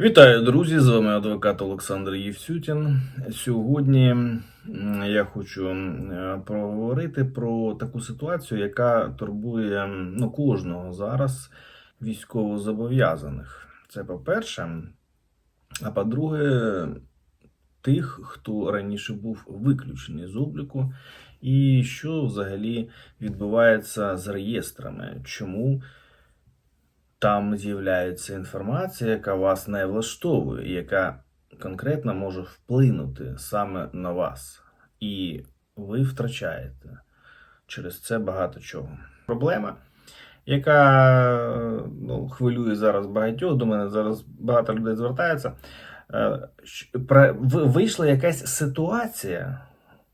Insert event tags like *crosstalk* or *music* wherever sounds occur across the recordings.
Вітаю, друзі! З вами адвокат Олександр Євсютін. Сьогодні я хочу проговорити про таку ситуацію, яка турбує ну, кожного зараз військовозобов'язаних. Це по-перше. А по-друге, тих, хто раніше був виключений з обліку, і що взагалі відбувається з реєстрами. Чому там з'являється інформація, яка вас не влаштовує, яка конкретно може вплинути саме на вас, і ви втрачаєте через це багато чого. Проблема, яка ну, хвилює зараз багатьох, до мене зараз багато людей звертається. е, Вийшла якась ситуація,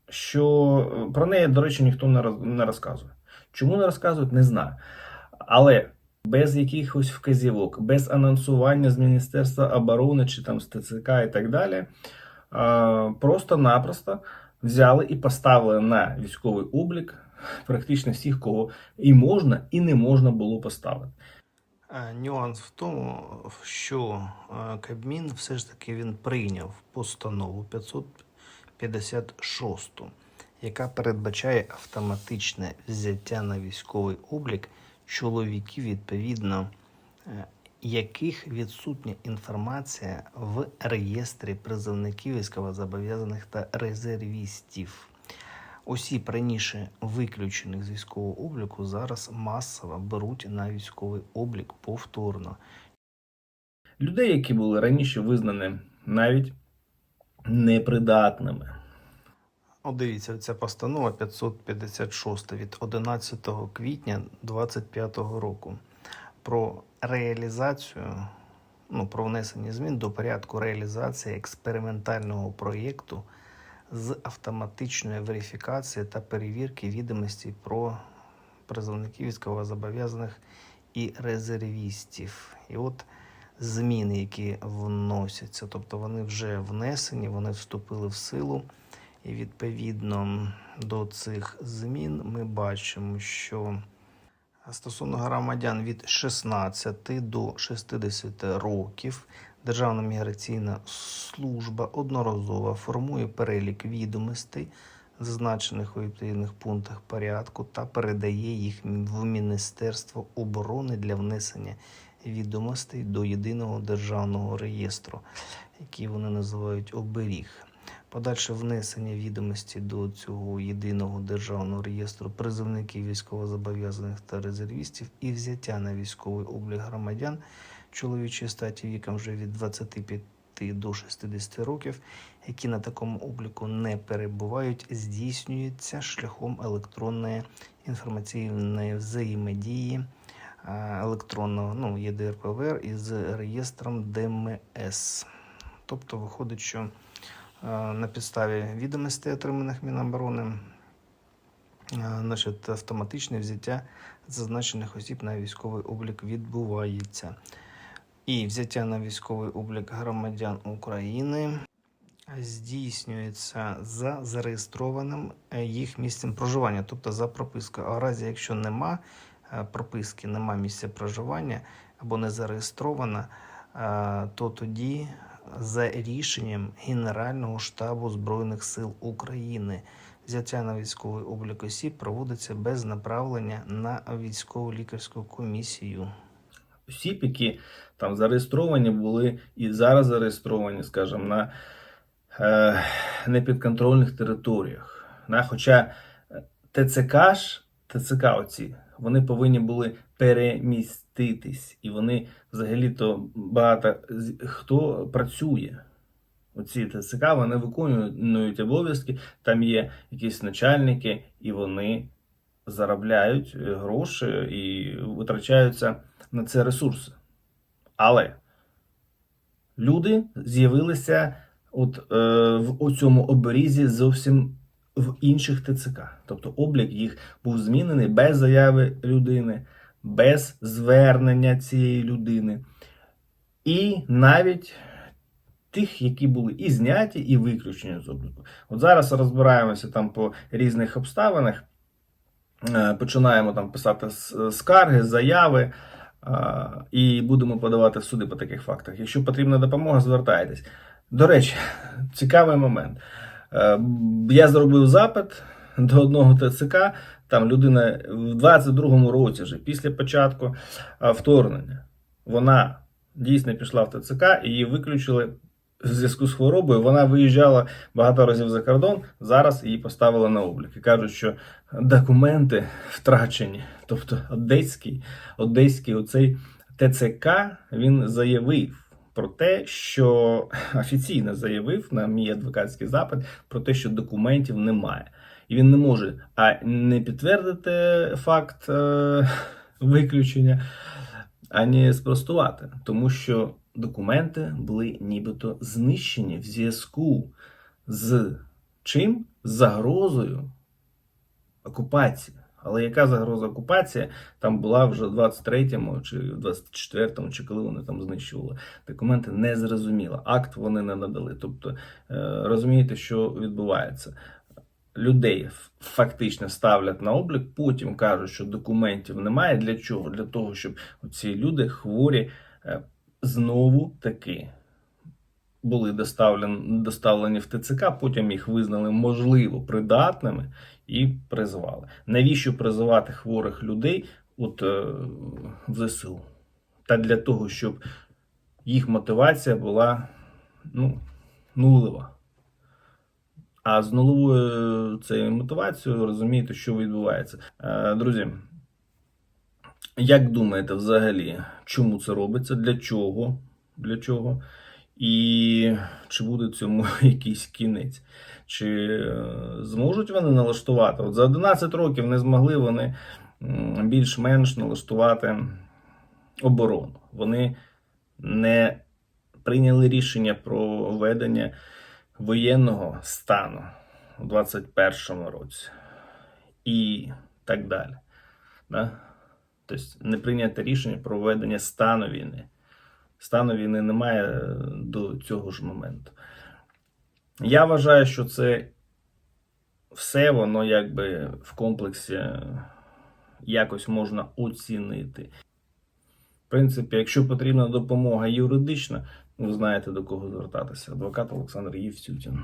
що про неї, до речі, ніхто не розказує. Чому не розказують, не знаю. Але без якихось вказівок, без анонсування з Міністерства оборони чи там з ТЦК і так далі, просто-напросто взяли і поставили на військовий облік практично всіх, кого і можна, і не можна було поставити. Нюанс в тому, що Кабмін все ж таки він прийняв постанову 556, яка передбачає автоматичне взяття на військовий облік чоловіків, відповідно е, яких відсутня інформація в реєстрі призовників військовозобов'язаних та резервістів. Осіб раніше виключених з військового обліку зараз масово беруть на військовий облік повторно. Людей, які були раніше визнані навіть непридатними. От дивіться, ця постанова 556 від 11 квітня 2025 року про реалізацію, ну, про внесення змін до порядку реалізації експериментального проєкту з автоматичної верифікації та перевірки відомостей про призовників військовозобов'язаних і резервістів. І от зміни, які вносяться, тобто вони вже внесені, вони вступили в силу. І відповідно до цих змін ми бачимо, що стосовно громадян від 16 до 60 років Державна міграційна служба одноразово формує перелік відомостей, зазначених у відповідних пунктах порядку, та передає їх в Міністерство оборони для внесення відомостей до єдиного державного реєстру, який вони називають оберіг. Подальше внесення відомості до цього єдиного державного реєстру призовників військовозобов'язаних та резервістів і взяття на військовий облік громадян чоловічої статі віком вже від 25 до 60 років, які на такому обліку не перебувають, здійснюється шляхом електронної інформаційної взаємодії електронного ну, ЄДРПВР із реєстром ДМС. Тобто виходить, що на підставі відомостей, отриманих Міноборони, е, значить, автоматичне взяття зазначених осіб на військовий облік відбувається. І взяття на військовий облік громадян України здійснюється за зареєстрованим е, їх місцем проживання, тобто за пропискою. А в разі, якщо нема е, прописки, нема місця проживання або не зареєстрована, е, то тоді за рішенням Генерального штабу Збройних сил України взяття на військовий облік осіб проводиться без направлення на військово лікарську комісію. осіб, які там зареєстровані були і зараз зареєстровані, скажімо, на е, непідконтрольних територіях. Да? Хоча е, ТЦК ж, ТЦК оці, вони повинні були переміститись, і вони взагалі-то багато хто працює. Оці ТЦК вони виконують обов'язки, там є якісь начальники, і вони заробляють е, гроші і витрачаються на це ресурси. Але люди з'явилися от, е, в цьому оберізі зовсім в інших ТЦК. Тобто облік їх був змінений без заяви людини, без звернення цієї людини. І навіть тих, які були і зняті, і виключені з обліку. От зараз розбираємося там по різних обставинах. Е, Починаємо там писати скарги, заяви. І будемо подавати в суди по таких фактах. Якщо потрібна допомога, звертайтесь. До речі, *laughs* цікавий момент. Е, Я зробив запит до одного ТЦК. Там людина в 22-му році, вже після початку вторгнення, вона дійсно пішла в ТЦК і її виключили в зв'язку з хворобою. Вона виїжджала багато разів за кордон. Зараз її поставили на облік. І кажуть, що документи втрачені. Тобто одеський, одеський оцей ТЦК він заявив про те, що *laughs* офіційно заявив на мій адвокатський запит про те, що документів немає. І він не може а не підтвердити факт е, *laughs* виключення, ані спростувати, тому що документи були нібито знищені в зв'язку з чим? З загрозою окупації. Але яка загроза окупації там була вже в 23-му чи в 24-му, чи коли вони там знищували документи, не зрозуміло. Акт вони не надали. Тобто е, розумієте, що відбувається. Людей фактично ставлять на облік, потім кажуть, що документів немає. Для чого? Для того, щоб ці люди хворі е, знову таки були доставлені, доставлені в ТЦК, потім їх визнали можливо придатними і призвали. Навіщо призивати хворих людей от, е, в ЗСУ? Та для того, щоб їх мотивація була ну, нулева. А з нуловою цією мотивацією розумієте, що відбувається. Е, Друзі, як думаєте взагалі, чому це робиться? Для чого? Для чого? І чи буде цьому *laughs* якийсь кінець? Чи е, зможуть вони налаштувати? От за 11 років не змогли вони більш-менш налаштувати оборону. Вони не прийняли рішення про введення воєнного стану у 21 році і так далі. Да? Тобто не прийнято рішення про введення стану війни. Стану війни немає до цього ж моменту. Я вважаю, що це все воно якби в комплексі якось можна оцінити. В принципі, якщо потрібна допомога юридична, ви знаєте до кого звертатися. Адвокат Олександр Євсютін.